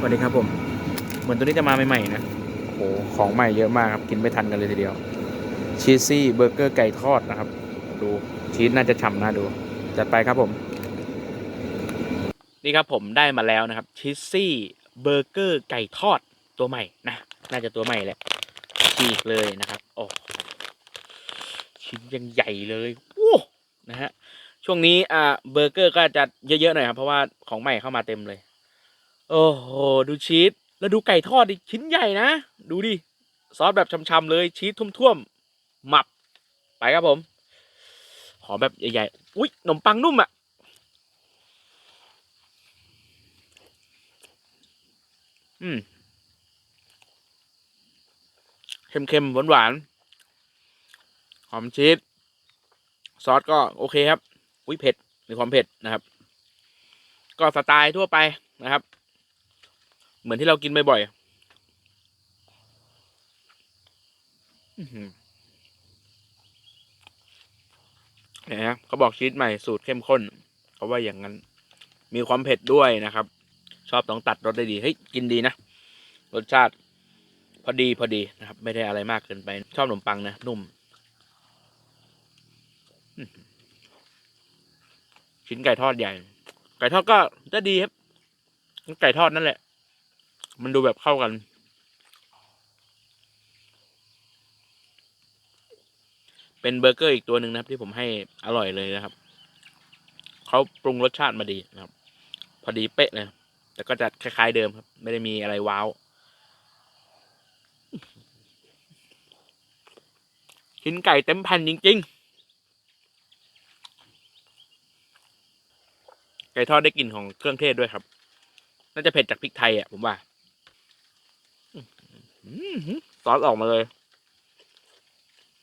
สวัสดีครับผม เหมือนตัวนี้จะมาใหม่ๆนะ โอ้โห ของใหม่เยอะมากครับ กินไม่ทันกันเลยทีเดียว ชีสซี่เบอร์เกอร์ไก่ทอดนะครับ ดูชีสน่าจะฉ่ำน่าดู จัดไปครับผม นี่ครับผมได้มาแล้วนะครับ ชีสซี่เบอร์เกอร์ไก่ทอดตัวใหม่นะ น่าจะตัวใหม่แหละฉีกเลยนะครับ โอ้ ชิ้นยังใหญ่เลยโอ้นะฮะ ช่วงนี้อ่าเบอร์เกอร์ก็จะเยอะๆหน่อยครับ เพราะว่าของใหม่เข้ามาเต็มเลย โอ้โหดูชีสแล้วดูไก่ทอดดิชิ้นใหญ่นะ ดูดิซอสแบบช่ำๆเลยชีสท่วมๆหมับ ไปครับผมขอมแบบใหญ่ๆอุ้ยขนมปังนุ่มอะ่ะอืมเค็มๆหวานๆหอมชีสซอสก็โอเคครับ อุ้ยเผ็ดมีความเผ็ดนะครับ ก็สไตล์ทั่วไปนะครับ เหมือนที่เรากินบ่อยๆนี่ยฮะเขาบอกชีสใหม่สูตรเข้มข้น เขาว่าอย่างนั้น มีความเผ็ดด้วยนะครับ ชอบต้องตัดรสได้ดี เฮ้ย กินดีนะ รสชาติ พอดีพอดีนะครับ ไม่ได้อะไรมากเกินไป ชอบขนมปังนะ นุ่ม ชิ้นไก่ทอดใหญ่ ไก่ทอดก็จะดีครับ ไก่ทอดนั่นแหละ มันดูแบบเข้ากัน เป็นเบอร์เกอร์อีกตัวหนึ่งนะครับ ที่ผมให้อร่อยเลยนะครับ เขาปรุงรสชาติมาดีนะครับ พอดีเป๊ะเลยแต่ก็จะคล้ายๆเดิมครับ ไม่ได้มีอะไรว้าว ชิ้นไก่เต็มแผ่นจริง ๆ ไก่ทอดได้กลิ่นของเครื่องเทศด้วยครับ น่าจะเผ็ดจากพริกไทยอะผมว่า ซอสออกมาเลย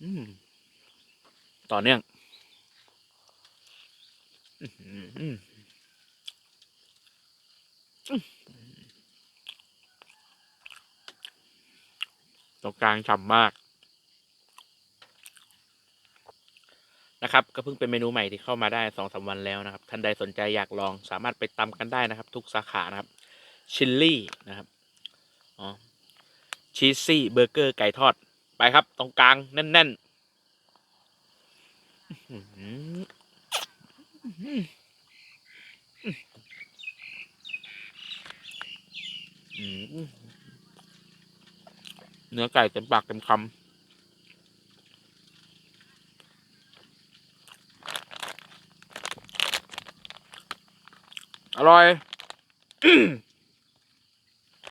อืมต่อเนื่องอื้อหืออื้อตรงกลางฉ่ำมาก นะครับ ก็เพิ่งเป็นเมนูใหม่ที่เข้ามาได้สองสามวันแล้วนะครับ ท่านใดสนใจอยากลองสามารถไปตำกันได้นะครับ ทุกสาขานะครับ ชิลลี่นะครับ อ๋อ ชีสซี่เบอร์เกอร์ไก่ทอด ไปครับ ตรงกลาง แน่นๆอื้อหืออื้อหือเนื้อไก่เต็มปากเต็มคำอร่อย